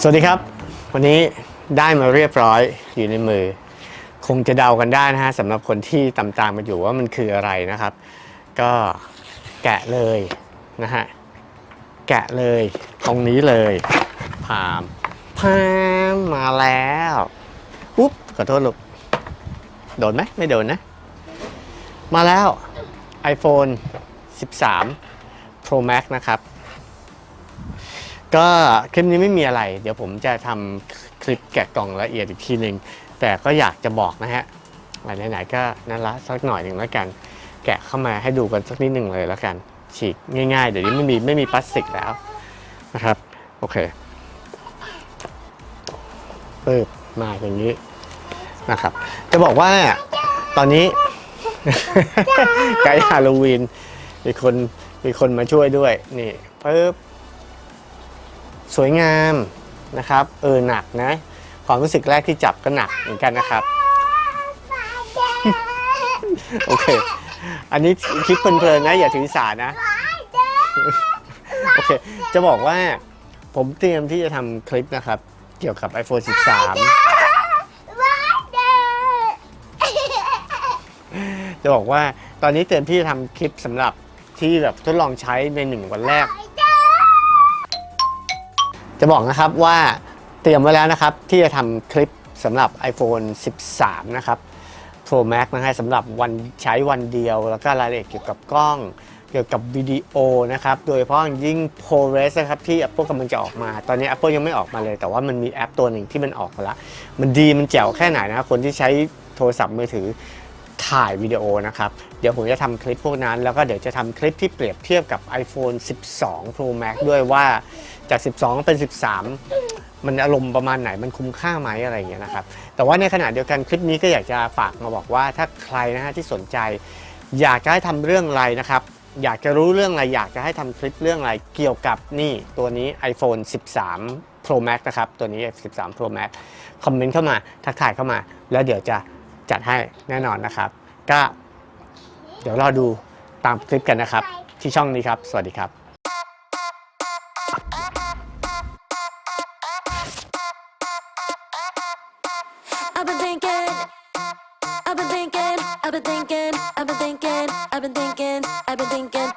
สวัสดีครับ วันนี้ได้มาเรียบร้อยอยู่ในมือ คงจะเดากันได้นะฮะสำหรับคนที่ตามตามๆมาอยู่ว่ามันคืออะไรนะครับ ก็แกะเลยนะฮะแกะเลยตรงนี้เลยพามพามมาแล้วอุ๊บขอโทษลูกโดนไหมไม่โดนนะ มาแล้ว iPhone 13 Pro Max นะครับ ก็คลิปนี้ไม่มีอะไร เดี๋ยวผมจะทำคลิปแกะกล่องละเอียดอีกทีหนึ่งแต่ก็อยากจะบอกนะฮะไหนๆก็นั่นละสักหน่อยหนึ่งแล้วกัน แกะเข้ามาให้ดูกันสักนิดหนึ่งเลยแล้วกัน ฉีกง่ายๆ เดี๋ยวนี้ไม่มีไม่มีพลาสติกแล้วนะครับโอเคปึ๊บมาอย่างนี้นะครับ จะบอกว่าตอนนี้ไกด์ฮาโลวีนมีคนมีคนมาช่วยด้วยนี่ปึ๊บ สวยงามนะครับ เออหนักนะ ความรู้สึกแรกที่จับก็หนักเหมือนกันนะครับ โอเค อันนี้คลิปเพลินๆนะ อย่าถือสานะ โอเค จะบอกว่าผมเตรียมที่จะทำคลิปนะครับ เกี่ยวกับ iPhone 13 จะบอกว่าตอนนี้เตรียมที่จะทำคลิปสำหรับที่แบบทดลองใช้ในหนึ่งวันแรก จะบอกนะครับว่าเตรียมไว้แล้วนะครับ ที่จะทำคลิปสำหรับ iPhone 13 นะครับ Pro Max นะฮะสำหรับวันใช้วันเดียว แล้วก็รายละเอียดเกี่ยวกับกล้อง เกี่ยวกับวิดีโอนะครับ โดยเฉพาะยิ่ง ProRes นะครับ ที่ Apple กำลังจะออกมา ตอนนี้ Apple ยังไม่ออกมาเลย แต่ว่ามันมีแอปตัวหนึ่งที่มันออกมาแล้วมันดีมันแจ๋วแค่ไหนนะคนที่ใช้โทรศัพท์มือถือ ถ่ายวิดีโอนะครับ เดี๋ยวผมจะทำคลิปพวกนั้น แล้วก็เดี๋ยวจะทำคลิปที่เปรียบเทียบกับ iPhone 12 Pro Max ด้วยว่าจาก 12 เป็น 13 มันอารมณ์ประมาณไหนมันคุ้มค่าไหมอะไรอย่างเงี้ยนะครับ แต่ว่าในขณะเดียวกันคลิปนี้ก็อยากจะฝากมาบอกว่าถ้าใครนะฮะที่สนใจ อยากจะให้ทำเรื่องอะไรนะครับ อยากจะรู้เรื่องอะไร อยากจะให้ทำคลิปเรื่องอะไรเกี่ยวกับนี่ตัวนี้ iPhone 13 Pro Max นะครับ ตัวนี้ 13 Pro Max คอมเมนต์เข้ามาทักทายเข้ามา แล้วเดี๋ยวจะ จัดให้แน่นอนนะครับ ก็เดี๋ยวรอดูตามคลิปกันนะครับ ที่ช่องนี้ครับ สวัสดีครับ I've been thinking, I've been thinking, I've been thinking.